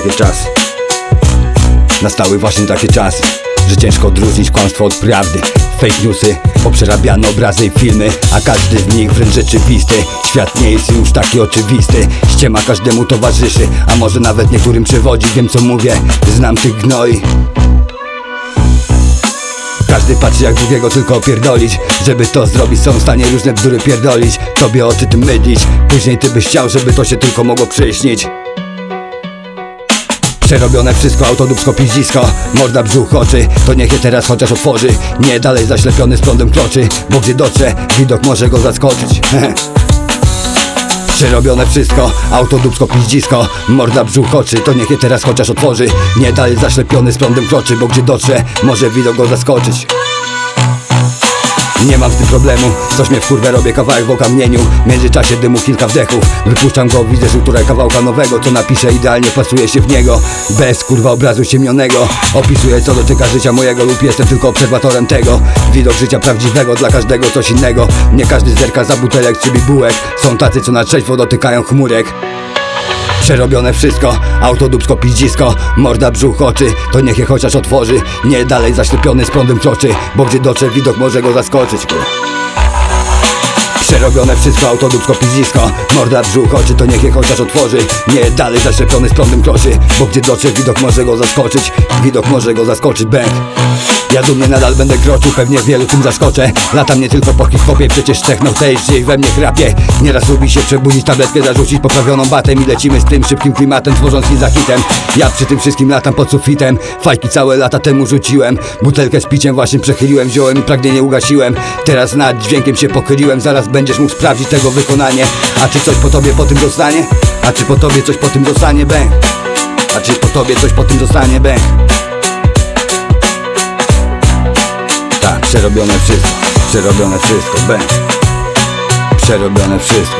takie Nastały właśnie takie czasy Że ciężko odróżnić kłamstwo od prawdy. Fake newsy, poprzerabiane obrazy i filmy A każdy z nich wręcz rzeczywisty. Świat nie jest już taki oczywisty. Ściema każdemu towarzyszy A może nawet niektórym przewodzi Wiem co mówię, znam tych gnoi. Każdy patrzy jak drugiego tylko opierdolić. Żeby to zrobić są w stanie różne bzdury pierdolić. Tobie oczy tym mydlić Później ty byś chciał, żeby to się tylko mogło przyśnić Przerobione wszystko, autodupsko piździsko Morda, brzuch, oczy To niech je teraz chociaż otworzy. Nie dalej zaślepiony z prądem kroczy Bo gdzie dotrze, widok może go zaskoczyć. Przerobione wszystko, autodupsko piździsko Morda, brzuch, oczy To niech je teraz chociaż otworzy. Nie dalej zaślepiony z prądem kroczy Bo gdzie dotrze, może widok go zaskoczyć nie mam z tym problemu, coś mnie w kurwę robię kawałek w okamieniu W międzyczasie dymu kilka wdechów Wypuszczam go, widzę żółturę kawałka nowego. Co napiszę idealnie pasuje się w niego. Bez kurwa obrazu ciemnionego Opisuję co dotyka życia mojego Lub jestem tylko obserwatorem tego. Widok życia prawdziwego, dla każdego coś innego. Nie każdy zerka za butelek czy bibułek. Są tacy co na trzeźwo dotykają chmurek Przerobione wszystko, autodupsko piździsko Morda, brzuch, oczy, to niech je chociaż otworzy. Nie dalej zaślepiony z prądem kroczy Bo gdzie dotrze widok może go zaskoczyć. Przerobione wszystko, autodupsko piździsko Morda, brzuch, oczy, to niech je chociaż otworzy. Nie dalej zaślepiony z prądem kroczy Bo gdzie dotrze widok może go zaskoczyć. Widok może go zaskoczyć, bęk ja dumnie nadal będę kroczył, pewnie wielu tym zaskoczę Latam nie tylko po hip-hopie, przecież techno też gdzieś we mnie chrapie Nieraz lubi się przebudzić, tabletkę zarzucić poprawioną batem I lecimy z tym szybkim klimatem, tworząc hit za hitem Ja przy tym wszystkim latam pod sufitem Fajki całe lata temu rzuciłem Butelkę z piciem właśnie przechyliłem, wziąłem i pragnienie ugasiłem Teraz nad dźwiękiem się pochyliłem, zaraz będziesz mógł sprawdzić tego wykonanie A czy coś po tobie po tym zostanie? A czy po tobie coś po tym zostanie, bang? A czy po tobie coś po tym zostanie, bang? Przerobione wszystko, przerobione wszystko, bang Przerobione wszystko.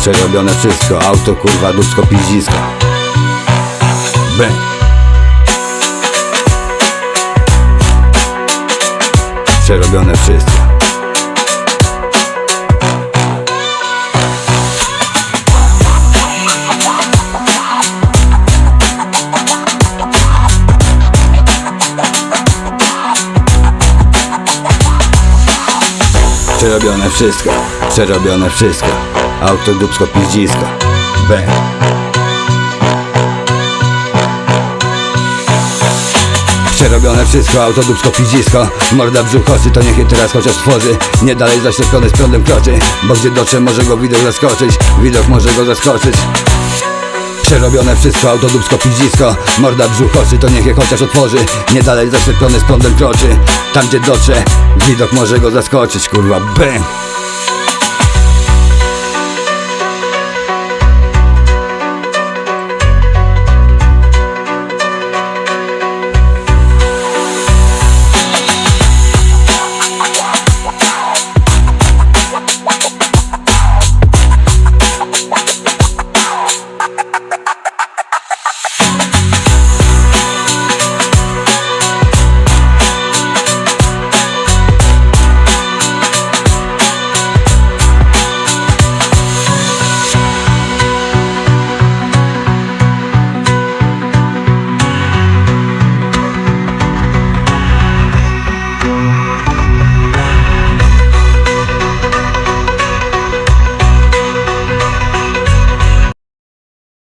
Przerobione wszystko, auto kurwa, dupsko piździsko. Bang Przerobione wszystko Przerobione wszystko, przerobione wszystko. Auto, dupsko, piździsko. Bang Przerobione wszystko, auto, dupsko, piździsko. Morda, brzuch, oczy, to niech je teraz chociaż tworzy. Nie dalej zaślepione z prądem kroczy Bo gdzie dotrze może go widok zaskoczyć. Widok może go zaskoczyć Przerobione wszystko, autodupsko piździsko. Morda, brzuch, oczy, to niech je chociaż otworzy. Nie dalej zaślepione z prądem kroczy. Tam gdzie dotrze, widok może go zaskoczyć, kurwa, bang